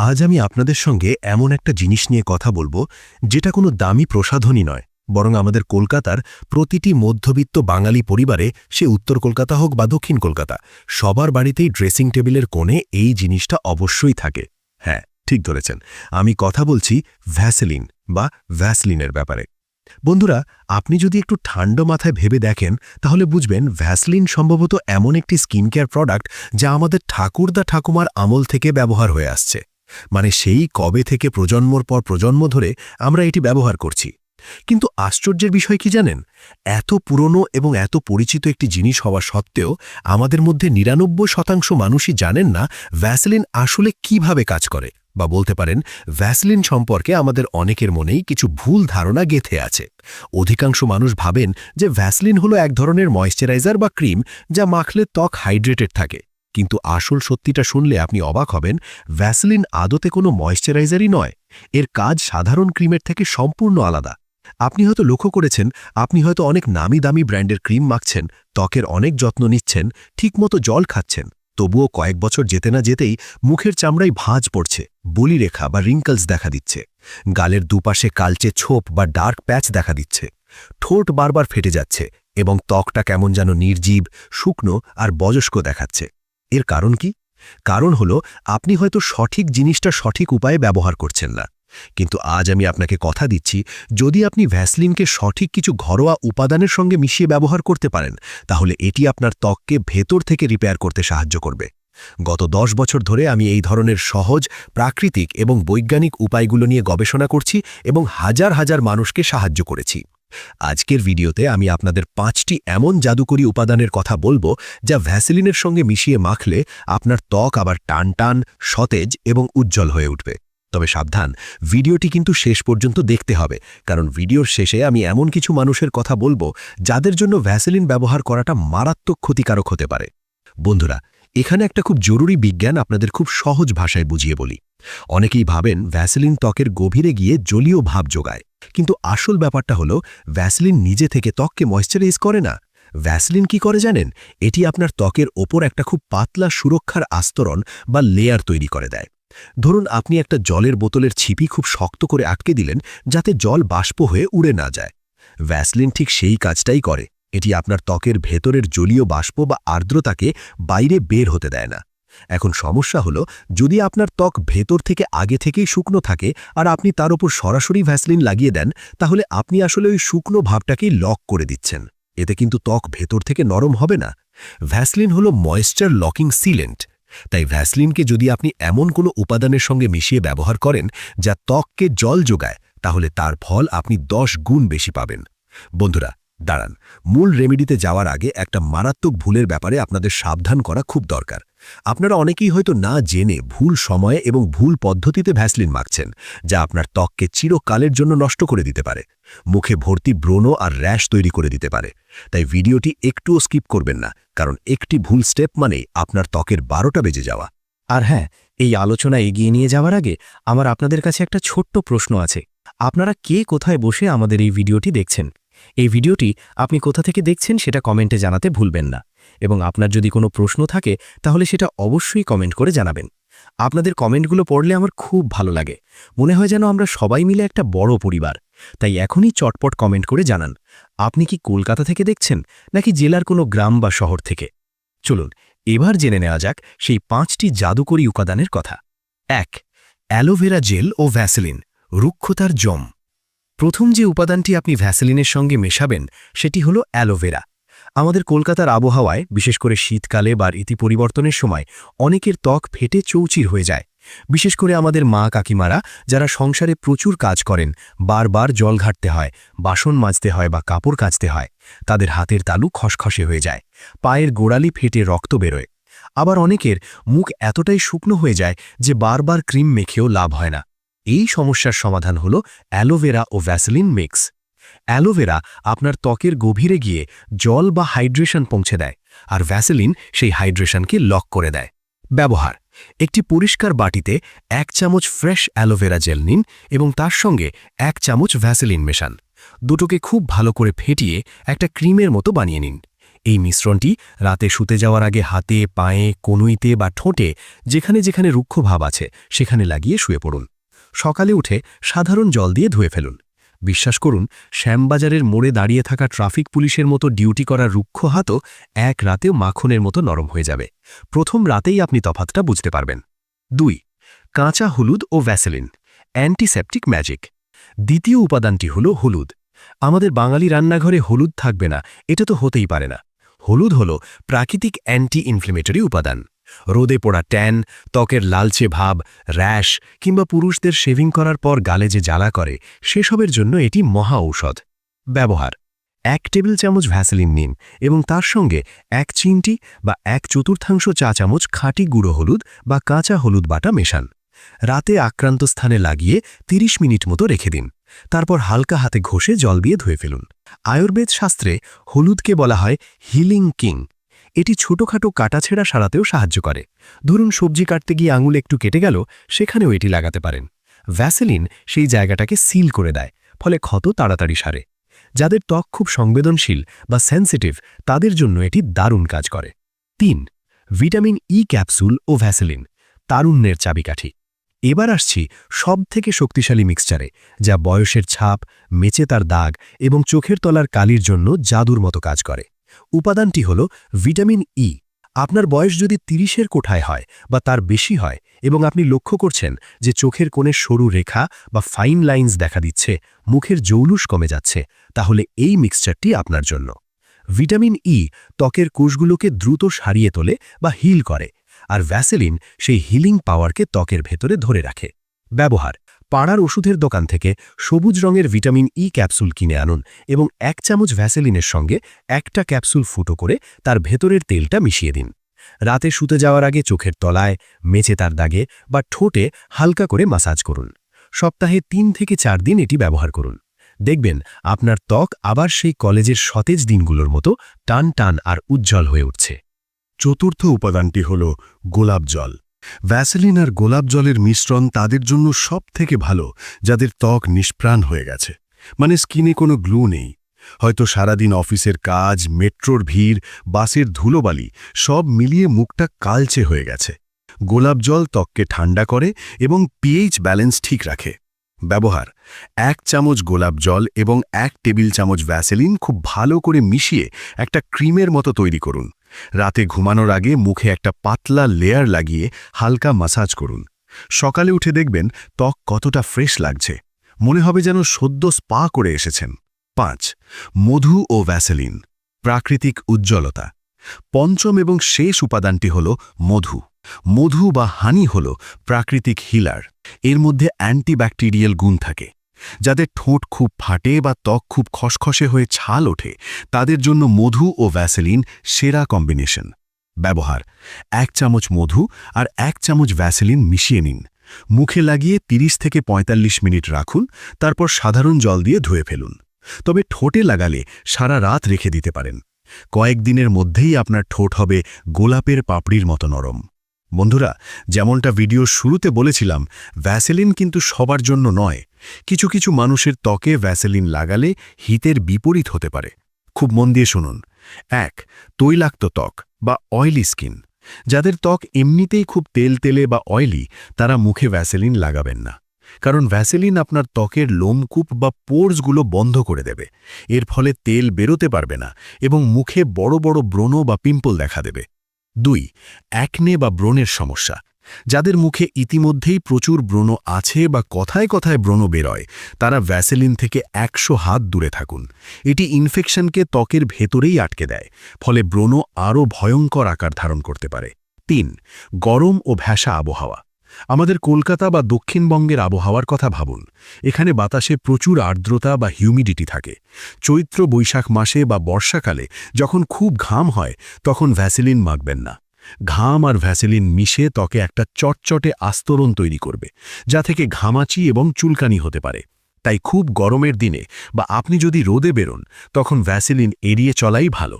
আজ আমি আপনাদের সঙ্গে এমন একটা জিনিস নিয়ে কথা বলব, যেটা কোনো দামি প্রসাধনী নয়, বরং আমাদের কলকাতার প্রতিটি মধ্যবিত্ত বাঙালি পরিবারে, সে উত্তর কলকাতা হোক বা দক্ষিণ কলকাতা, সবার বাড়িতেই ড্রেসিং টেবিলের কোণে এই জিনিসটা অবশ্যই থাকে। হ্যাঁ ঠিক ধরেছেন। আমি কথা বলছি ভ্যাসেলিন বা ভ্যাসলিনের ব্যাপারে। বন্ধুরা, আপনি যদি একটু ঠান্ডা মাথায় ভেবে দেখেন, তাহলে বুঝবেন ভ্যাসলিন সম্ভবত এমন একটি স্কিন কেয়ার প্রোডাক্ট যা আমাদের ঠাকুরদা ঠাকুমার আমল থেকে ব্যবহার হয়ে আসছে। মানে সেই কবে থেকে প্রজন্মর পর প্রজন্ম ধরে আমরা এটি ব্যবহার করছি। কিন্তু আশ্চর্যের বিষয় কি জানেন? এত পুরনো এবং এত পরিচিত একটি জিনিস হওয়া সত্ত্বেও আমাদের মধ্যে নিরানব্বই শতাংশ মানুষই জানেন না ভ্যাসলিন আসলে কীভাবে কাজ করে। বা বলতে পারেন, ভ্যাসলিন সম্পর্কে আমাদের অনেকের মনেই কিছু ভুল ধারণা গেথে আছে। অধিকাংশ মানুষ ভাবেন যে ভ্যাসলিন হলো এক ধরনের ময়েশ্চারাইজার বা ক্রিম যা মাখলে ত্বক হাইড্রেটেড থাকে। কিন্তু আসল সত্যিটা শুনলে আপনি অবাক হবেন, ভ্যাসলিন আদতে কোনো ময়েশ্চারাইজারই নয়। এর কাজ সাধারণ ক্রিমের থেকে সম্পূর্ণ আলাদা। আপনি হয়তো লক্ষ্য করেছেন, আপনি হয়তো অনেক নামি দামি ব্র্যান্ডের ক্রিম মাখছেন, ত্বকের অনেক যত্ন নিচ্ছেন, ঠিকমতো জল খাচ্ছেন। তবুও কয়েক বছর যেতে না যেতেই মুখের চামড়ায় ভাঁজ পড়ছে, বলিরেখা বা রিঙ্কলস দেখা দিচ্ছে। গালের দুপাশে কালচে ছোপ বা ডার্ক প্যাচ দেখা দিচ্ছে। ঠোঁট বারবার ফেটে যাচ্ছে এবং ত্বকটা কেমন যেন নির্জীব, শুকনো আর বয়স্ক দেখাচ্ছে। এর কারণ কি? কারণ হলো, আপনি হয়তো সঠিক জিনিসটা সঠিক উপায়ে ব্যবহার করছেন না। কিন্তু আজ আমি আপনাকে কথা দিচ্ছি, যদি আপনি ভ্যাসলিনকে সঠিক কিছু ঘরোয়া উপাদানের সঙ্গে মিশিয়ে ব্যবহার করতে পারেন, তাহলে এটি আপনার ত্বককে ভেতর থেকে রিপেয়ার করতে সাহায্য করবে। গত দশ বছর ধরে আমি এই ধরনের সহজ, প্রাকৃতিক এবং বৈজ্ঞানিক উপায়গুলো নিয়ে গবেষণা করছি এবং হাজার হাজার মানুষকে সাহায্য করেছি। আজকের ভিডিওতে আমি আপনাদের পাঁচটি এমন জাদুকরী উপাদানের কথা বলব যা ভ্যাসেলিনের সঙ্গে মিশিয়ে মাখলে আপনার ত্বক আবার টান টান সতেজ এবং উজ্জ্বল হয়ে উঠবে। তবে সাবধান, ভিডিওটি কিন্তু শেষ পর্যন্ত দেখতে হবে, কারণ ভিডিওর শেষে আমি এমন কিছু মানুষের কথা বলব যাদের জন্য ভ্যাসেলিন ব্যবহার করাটা মারাত্মক ক্ষতিকারক হতে পারে। বন্ধুরা, এখানে একটা খুব জরুরি বিজ্ঞান আপনাদের খুব সহজ ভাষায় বুঝিয়ে বলি। অনেকেই ভাবেন ভ্যাসেলিন ত্বকের গভীরে গিয়ে জলীয় ভাব যোগায়। কিন্তু আসল ব্যাপারটা হলো, ভ্যাসলিন নিজে থেকে ত্বককে ময়েশ্চারাইজ করে না। ভ্যাসলিন কি করে জানেন? এটি আপনার ত্বকের ওপর একটা খুব পাতলা সুরক্ষার আস্তরণ বা লেয়ার তৈরি করে দেয়। ধরুন, আপনি একটা জলের বোতলের ছিপি খুব শক্ত করে আটকে দিলেন, যাতে জল বাষ্প হয়ে উড়ে না যায়। ভ্যাসলিন ঠিক সেই কাজটাই করে। এটি আপনার ত্বকের ভেতরের জলীয় বাষ্প বা আর্দ্রতাকে বাইরে বের হতে দেয় না। এখন সমস্যা হলো, যদি আপনার ত্বক ভেতর থেকে আগে থেকেই শুকনো থাকে আর আপনি তার উপর সরাসরি ভ্যাসলিন লাগিয়ে দেন, তাহলে আপনি আসলে ওই শুকনো ভাবটাকেই লক করে দিচ্ছেন। এতে কিন্তু ত্বক ভেতর থেকে নরম হবে না। ভ্যাসলিন হলো ময়েশ্চার লকিং সিলেন্ট তাই ভ্যাসলিনকে যদি আপনি এমন কোনো উপাদানের সঙ্গে মিশিয়ে ব্যবহার করেন, যা ত্বককে জল যোগায়, তাহলে তার ফল আপনি দশ গুণ বেশি পাবেন। বন্ধুরা দাঁড়ান, মূল রেমেডিতে যাওয়ার আগে একটা মারাত্মক ভুলের ব্যাপারে আপনাদের সাবধান করা খুব দরকার। আপনারা অনেকেই হয়তো না জেনে ভুল সময়ে এবং ভুল পদ্ধতিতে ভ্যাসলিন মাখছেন, যা আপনার ত্বককে চিরকালের জন্য নষ্ট করে দিতে পারে। মুখে ভর্তি ব্রণ আর র্যাশ তৈরি করে দিতে পারে। তাই ভিডিওটি একটুও স্কিপ করবেন না, কারণ একটি ভুল স্টেপ মানেই আপনার ত্বকের বারোটা বেজে যাওয়া। আর হ্যাঁ এই আলোচনা এগিয়ে নিয়ে যাওয়ার আগে আমার আপনাদের কাছে একটা ছোট্ট প্রশ্ন আছে। আপনারা কে কোথায় বসে আমাদের এই ভিডিওটি দেখছেন? এই ভিডিওটি আপনি কোথা থেকে দেখছেন সেটা কমেন্টে জানাতে ভুলবেন না। এবং আপনার যদি কোনো প্রশ্ন থাকে, তাহলে সেটা অবশ্যই কমেন্ট করে জানাবেন। আপনাদের কমেন্টগুলো পড়লে আমার খুব ভালো লাগে। মনে হয় যেন আমরা সবাই মিলে একটা বড় পরিবার। তাই এখনই চটপট কমেন্ট করে জানান। আপনি কি কলকাতা থেকে দেখছেন, নাকি জেলার কোনো গ্রাম বা শহর থেকে? চলুন, এবার জেনে নেওয়া যাক সেই পাঁচটি জাদুকরী উপাদানের কথা। এক, অ্যালোভেরা জেল ও ভ্যাসেলিন, রুক্ষতার জম। প্রথম যে উপাদানটি আপনি ভ্যাসেলিনের সঙ্গে মেশাবেন, সেটি হল অ্যালোভেরা। আমাদের কলকাতার আবহাওয়ায়, বিশেষ করে শীতকালে বা ঋতু পরিবর্তনের সময়, অনেকের ত্বক ফেটে চৌচির হয়ে যায়। বিশেষ করে আমাদের মা কাকিমারা, যারা সংসারে প্রচুর কাজ করেন, বারবার জল ঘাটতে হয়, বাসন মাজতে হয় বা কাপড় কাচতে হয়, তাদের হাতের তালু খসখসে হয়ে যায়, পায়ের গোড়ালি ফেটে রক্ত বেরোয়। আবার অনেকের মুখ এতটাই শুকনো হয়ে যায় যে বারবার ক্রিম মেখেও লাভ হয় না। এই সমস্যার সমাধান হল অ্যালোভেরা ও ভ্যাসলিন মিক্স। অ্যালোভেরা আপনার ত্বকের গভীরে গিয়ে জল বা হাইড্রেশন পৌঁছে দেয়, আর ভ্যাসেলিন সেই হাইড্রেশনকে লক করে দেয়। ব্যবহার, একটি পরিষ্কার বাটিতে এক চামচ ফ্রেশ অ্যালোভেরা জেল নিন এবং তার সঙ্গে এক চামচ ভ্যাসেলিন মেশান। দুটোকে খুব ভালো করে ফেটিয়ে একটা ক্রিমের মতো বানিয়ে নিন। এই মিশ্রণটি রাতে শুতে যাওয়ার আগে হাতে, পায়ে, কনুইতে বা ঠোঁটে যেখানে যেখানে রুক্ষ ভাব আছে সেখানে লাগিয়ে শুয়ে পড়ুন। সকালে উঠে সাধারণ জল দিয়ে ধুয়ে ফেলুন। বিশ্বাস করুন, শ্যামবাজারের মোড়ে দাঁড়িয়ে থাকা ট্রাফিক পুলিশের মতো ডিউটি করা রুক্ষ হাতও এক রাতেও মাখনের মতো নরম হয়ে যাবে। প্রথম রাতেই আপনি তফাতটা বুঝতে পারবেন। দুই, কাঁচা হলুদ ও ভ্যাসেলিন, অ্যান্টিসেপটিক ম্যাজিক। দ্বিতীয় উপাদানটি হল হলুদ। আমাদের বাঙালি রান্নাঘরে হলুদ থাকবে না, এটা তো হতেই পারে না। হলুদ হল প্রাকৃতিক অ্যান্টি ইনফ্লেমেটরি উপাদান। রোদে পোড়া ট্যান, ত্বকের লালচে ভাব, র্যাশ কিংবা পুরুষদের শেভিং করার পর গালে যে জ্বালা করে, সেসবের জন্য এটি মহা ঔষধ। ব্যবহার। এক টেবিল চামচ ভ্যাসেলিন নিন এবং তার সঙ্গে এক চিনটি বা এক চতুর্থাংশ চা চামচ খাঁটি গুঁড়ো হলুদ বা কাঁচা হলুদ বাটা মেশান। রাতে আক্রান্ত স্থানে লাগিয়ে ৩০ মিনিট মতো রেখে দিন। তারপর হালকা হাতে ঘষে জল দিয়ে ধুয়ে ফেলুন। আয়ুর্বেদ শাস্ত্রে হলুদকে বলা হয় হিলিং কিং। এটি ছোটখাটো কাটাছেড়া সারাতেও সাহায্য করে। ধরুন, সবজি কাটতে গিয়ে আঙুল একটু কেটে গেল, সেখানেও এটি লাগাতে পারেন। ভ্যাসেলিন সেই জায়গাটাকে সিল করে দেয়, ফলে ক্ষত তাড়াতাড়ি সারে। যাদের ত্বক খুব সংবেদনশীল বা সেন্সিটিভ, তাদের জন্য এটি দারুণ কাজ করে। তিন, ভিটামিন ই ক্যাপসুল ও ভ্যাসেলিন, তারুণ্যের চাবিকাঠি। এবার আসছি সব থেকে শক্তিশালী মিক্সচারে, যা বয়সের ছাপ, মেচে তার দাগ এবং চোখের তলার কালির জন্য জাদুর মতো কাজ করে। উপাদানটি হল ভিটামিন ই আপনার বয়স যদি তিরিশের কোঠায় হয় বা তার বেশি হয় এবং আপনি লক্ষ্য করছেন যে চোখের কোণে সরু রেখা বা ফাইন লাইন্স দেখা দিচ্ছে, মুখের জৌলুস কমে যাচ্ছে, তাহলে এই মিক্সচারটি আপনার জন্য। ভিটামিন ই ত্বকের কোষগুলোকে দ্রুত সারিয়ে তোলে বা হিল করে, আর ভ্যাসেলিন সেই হিলিং পাওয়ারকে ত্বকের ভেতরে ধরে রাখে। ব্যবহার পাড়ার ওষুধের দোকান থেকে সবুজ রঙের ভিটামিন ই ক্যাপসুল কিনে আনুন এবং এক চামচ ভ্যাসেলিনের সঙ্গে একটা ক্যাপসুল ফুটো করে তার ভেতরের তেলটা মিশিয়ে দিন। রাতে শুতে যাওয়ার আগে চোখের তলায় মেচে তার দাগে বা ঠোঁটে হালকা করে মাসাজ করুন। সপ্তাহে তিন থেকে চার দিন এটি ব্যবহার করুন। দেখবেন আপনার ত্বক আবার সেই কলেজের সতেজ দিনগুলোর মতো টান টান আর উজ্জ্বল হয়ে উঠছে। চতুর্থ উপাদানটি হল গোলাপ জল। ভ্যাসেলিন আর গোলাপ জলের মিশ্রণ তাদের জন্য সব থেকে ভালো, যাদের ত্বক নিষ্প্রাণ হয়ে গেছে। মানে স্কিনে কোনো গ্লু নেই। হয়তো সারাদিন অফিসের কাজ, মেট্রোর ভিড়, বাসের ধুলোবালি, সব মিলিয়ে মুখটা কালচে হয়ে গেছে। গোলাপ জল ত্বককে ঠান্ডা করে এবং পিএইচ ব্যালেন্স ঠিক রাখে। ব্যবহার, এক চামচ গোলাপ জল এবং এক টেবিল চামচ ভ্যাসেলিন খুব ভালো করে মিশিয়ে একটা ক্রিমের মতো তৈরি করুন। রাতে ঘুমানোর আগে মুখে একটা পাতলা লেয়ার লাগিয়ে হালকা মাসাজ করুন। সকালে উঠে দেখবেন ত্বক কতটা ফ্রেশ লাগছে। মনে হবে যেন সদ্য স্পা করে এসেছেন। পাঁচ, মধু ও ভ্যাসেলিন, প্রাকৃতিক উজ্জ্বলতা। পঞ্চম এবং শেষ উপাদানটি হল মধু। মধু বা হানি হল প্রাকৃতিক হিলার। এর মধ্যে অ্যান্টিব্যাকটেরিয়াল গুণ থাকে। যাদের ঠোঁট খুব ফাটে বা ত্বক খুব খসখসে হয়ে ছাল ওঠে, তাদের জন্য মধু ও ভ্যাসেলিন সেরা কম্বিনেশন। ব্যবহার, এক চামচ মধু আর এক চামচ ভ্যাসেলিন মিশিয়ে নিন। মুখে লাগিয়ে ৩০ থেকে ৪৫ মিনিট রাখুন, তারপর সাধারণ জল দিয়ে ধুয়ে ফেলুন। তবে ঠোঁটে লাগালে সারা রাত রেখে দিতে পারেন। কয়েকদিনের মধ্যেই আপনার ঠোঁট হবে গোলাপের পাপড়ির মতো নরম। বন্ধুরা, যেমনটা ভিডিও শুরুতে বলেছিলাম, ভ্যাসেলিন কিন্তু সবার জন্য নয়। কিছু কিছু মানুষের ত্বকে ভ্যাসেলিন লাগালে হিতের বিপরীত হতে পারে। খুব মন দিয়ে শুনুন। এক, তৈলাক্ত ত্বক বা অয়েলি স্কিন যাদের ত্বক এমনিতেই খুব তেল তেলে বা অয়েলি তারা মুখে ভ্যাসেলিন লাগাবেন না। কারণ ভ্যাসেলিন আপনার ত্বকের লোমকূপ বা পোর্সগুলো বন্ধ করে দেবে। এর ফলে তেল বেরোতে পারবে না এবং মুখে বড় বড় ব্রণ বা পিম্পল দেখা দেবে। দুই অ্যাকনে বা ব্রণের সমস্যা। যাদের মুখে ইতিমধ্যেই প্রচুর ব্রণ আছে বা কথায় কথায় ব্রণ বেরোয়, তারা ভ্যাসেলিন থেকে একশো হাত দূরে থাকুন। এটি ইনফেকশনকে ত্বকের ভেতরেই আটকে দেয়, ফলে ব্রণ আরও ভয়ঙ্কর আকার ধারণ করতে পারে। তিন, গরম ও ভ্যাসা আবহাওয়া। আমাদের কলকাতা বা দক্ষিণবঙ্গের আবহাওয়ার কথা ভাবুন। এখানে বাতাসে প্রচুর আর্দ্রতা বা হিউমিডিটি থাকে। চৈত্র বৈশাখ মাসে বা বর্ষাকালে যখন খুব ঘাম হয়, তখন ভ্যাসেলিন মাখবেন না। ঘাম আর ভ্যাসেলিন মিশে ত্বকে একটা চটচটে আস্তরণ তৈরি করবে, যা থেকে ঘামাচি এবং চুলকানি হতে পারে। তাই খুব গরমের দিনে বা আপনি যদি রোদে বেরোন, তখন ভ্যাসেলিন এড়িয়ে চলাই ভালো।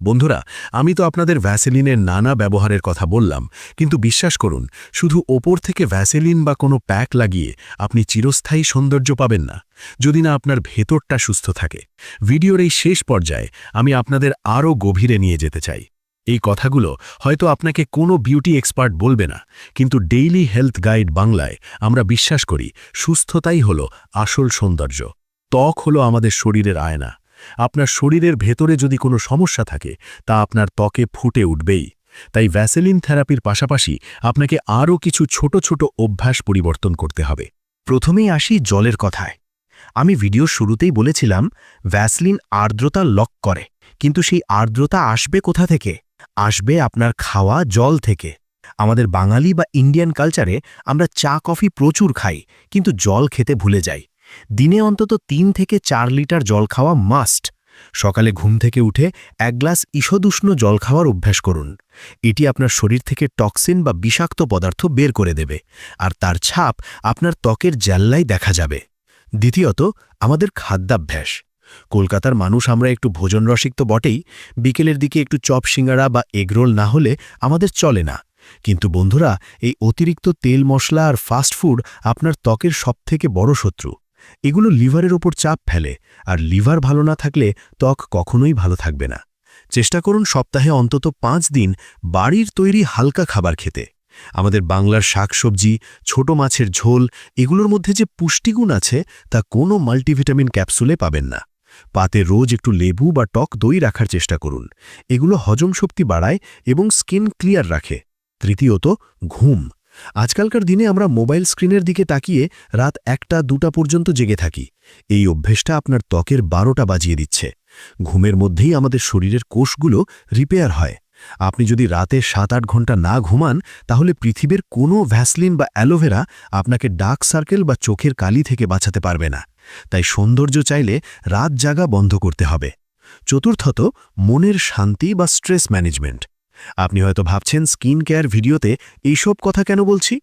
বন্ধুরা, আমি তো আপনাদের ভ্যাসেলিনের নানা ব্যবহারের কথা বললাম, কিন্তু বিশ্বাস করুন, শুধু ওপর থেকে ভ্যাসেলিন বা কোনো প্যাক লাগিয়ে আপনি চিরস্থায়ী সৌন্দর্য পাবেন না, যদি না আপনার ভেতরটা সুস্থ থাকে। ভিডিওর এই শেষ পর্যায়ে আমি আপনাদের আরও গভীরে নিয়ে যেতে চাই। এই কথাগুলো হয়তো আপনাকে কোনো বিউটি এক্সপার্ট বলবে না, কিন্তু ডেইলি হেলথ গাইড বাংলায় আমরা বিশ্বাস করি, সুস্থতাই হলো আসল সৌন্দর্য, ত্বক হলো আমাদের শরীরের আয়না। আপনার শরীরের ভেতরে যদি কোনো সমস্যা থাকে, তা আপনার ত্বকে ফুটে উঠবেই। তাই ভ্যাসেলিন থেরাপির পাশাপাশি আপনাকে আরও কিছু ছোট ছোট অভ্যাস পরিবর্তন করতে হবে। প্রথমেই আসি জলের কথায়। আমি ভিডিও শুরুতেই বলেছিলাম, ভ্যাসলিন আর্দ্রতা লক করে। কিন্তু সেই আর্দ্রতা আসবে কোথা থেকে? আসবে আপনার খাওয়া জল থেকে। আমাদের বাঙালি বা ইন্ডিয়ান কালচারে আমরা চা, কফি প্রচুর খাই, কিন্তু জল খেতে ভুলে যাই। দিনে অন্তত তিন থেকে চার লিটার জল খাওয়া মাস্ট। সকালে ঘুম থেকে উঠে এক গ্লাস ঈষদুষ্ণ জল খাওয়ার অভ্যাস করুন। এটি আপনার শরীর থেকে টক্সিন বা বিষাক্ত পদার্থ বের করে দেবে, আর তার ছাপ আপনার ত্বকের জ্যাল্লাই দেখা যাবে। দ্বিতীয়ত, আমাদের খাদ্যাভ্যাস। কলকাতার মানুষ আমরা একটু ভোজন রসিক তো বটেই, বিকেলের দিকে একটু চপ সিঙ্গারা বা এগরোল না হলে আমাদের চলে না। কিন্তু বন্ধুরা, এই অতিরিক্ত তেল মশলা আর ফাস্ট ফুড আপনার ত্বকের সবথেকে বড় শত্রু। এগুলো লিভারের ওপর চাপ ফেলে, আর লিভার ভালো না থাকলে ত্বক কখনোই ভালো থাকবে না। চেষ্টা করুন সপ্তাহে অন্তত পাঁচ দিন বাড়ির তৈরি হালকা খাবার খেতে। আমাদের বাংলার শাকসবজি, ছোট মাছের ঝোল, এগুলোর মধ্যে যে পুষ্টিগুণ আছে তা কোনো মাল্টিভিটামিন ক্যাপসুলে পাবেন না। পাতে রোজ একটু লেবু বা টক দই রাখার চেষ্টা করুন। এগুলো হজম শক্তি বাড়ায় এবং স্কিন ক্লিয়ার রাখে। তৃতীয়ত, ঘুম। আজকালকার দিনে আমরা মোবাইল স্ক্রিনের দিকে তাকিয়ে রাত একটা, দুটা পর্যন্ত জেগে থাকি। এই অভ্যেসটা আপনার ত্বকের বারোটা বাজিয়ে দিচ্ছে। ঘুমের মধ্যেই আমাদের শরীরের কোষগুলো রিপেয়ার হয়। আপনি যদি রাতে সাত আট ঘণ্টা না ঘুমান, তাহলে পৃথিবীর কোনো ভ্যাসলিন বা অ্যালোভেরা আপনাকে ডার্ক সার্কেল বা চোখের কালি থেকে বাঁচাতে পারবে না। তাই সৌন্দর্য চাইলে রাত জাগা বন্ধ করতে হবে। চতুর্থত, মনের শান্তি বা স্ট্রেস ম্যানেজমেন্ট। আপনি হয়তো ভাবছেন স্কিন কেয়ার ভিডিওতে এইসব কথা কেন বলছি?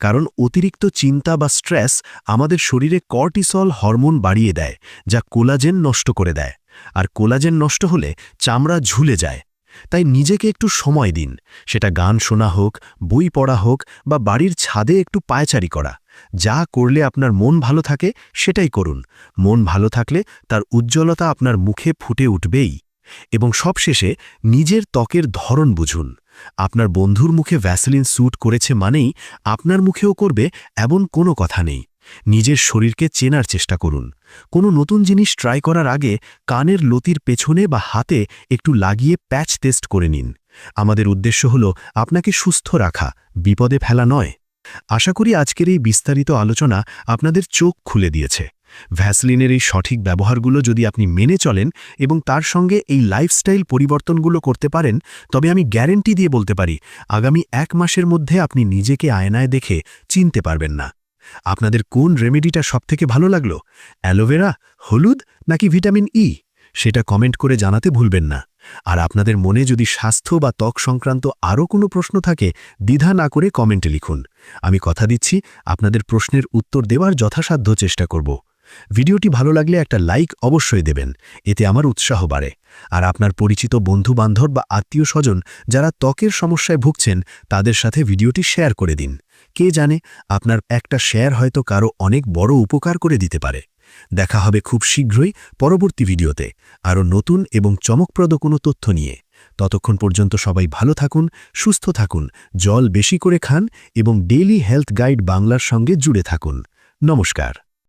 কারণ অতিরিক্ত চিন্তা বা স্ট্রেস আমাদের শরীরে কর্টিসল হরমোন বাড়িয়ে দেয়, যা কোলাজেন নষ্ট করে দেয়। আর কোলাজেন নষ্ট হলে চামড়া ঝুলে যায়। তাই নিজেকে একটু সময় দিন। সেটা গান শোনা হোক, বই পড়া হোক বা বাড়ির ছাদে একটু পায়চারি করা। যা করলে আপনার মন ভালো থাকে, সেটাই করুন। মন ভালো থাকলে তার উজ্জ্বলতা আপনার মুখে ফুটে উঠবেই। এবং সবশেষে নিজের ত্বকের ধরন বুঝুন। আপনার বন্ধুর মুখে ভ্যাসলিন স্যুট করেছে মানেই আপনার মুখেও করবে এমন কোনো কথা নেই। নিজের শরীরকে চেনার চেষ্টা করুন। কোনো নতুন জিনিস ট্রাই করার আগে কানের লতির পেছনে বা হাতে একটু লাগিয়ে প্যাচ টেস্ট করে নিন। আমাদের উদ্দেশ্য হল আপনাকে সুস্থ রাখা, বিপদে ফেলা নয়। আশা করি আজকের এই বিস্তারিত আলোচনা আপনাদের চোখ খুলে দিয়েছে। ভ্যাসলিনের এই সঠিক ব্যবহারগুলো যদি আপনি মেনে চলেন এবং তার সঙ্গে এই লাইফস্টাইল পরিবর্তনগুলো করতে পারেন, তবে আমি গ্যারেন্টি দিয়ে বলতে পারি, আগামী এক মাসের মধ্যে আপনি নিজেকে আয়নায় দেখে চিনতে পারবেন না। আপনাদের কোন রেমেডিটা সবথেকে ভালো লাগল? অ্যালোভেরা, হলুদ নাকি ভিটামিন ই সেটা কমেন্ট করে জানাতে ভুলবেন না। আর আপনাদের মনে যদি স্বাস্থ্য বা ত্বক সংক্রান্ত আরও কোনো প্রশ্ন থাকে, দ্বিধা না করে কমেন্টে লিখুন। আমি কথা দিচ্ছি, আপনাদের প্রশ্নের উত্তর দেওয়ার যথাসাধ্য চেষ্টা করব। ভিডিওটি ভালো লাগলে একটা লাইক অবশ্যই দেবেন, এতে আমার উৎসাহ বাড়ে। আর আপনার পরিচিত বন্ধু বান্ধব বা আত্মীয় স্বজন যারা ত্বকের সমস্যায় ভুগছেন, তাদের সাথে ভিডিওটি শেয়ার করে দিন। কে জানে, আপনার একটা শেয়ার হয়তো কারও অনেক বড় উপকার করে দিতে পারে। দেখা হবে খুব শীঘ্রই পরবর্তী ভিডিওতে। আরও নতুন এবং চমকপ্রদ কোনো তথ্য নিয়ে। ততক্ষণ পর্যন্ত সবাই ভালো থাকুন, সুস্থ থাকুন, জল বেশি করে খান এবং ডেইলি হেলথ গাইড বাংলার সঙ্গে জুড়ে থাকুন। নমস্কার।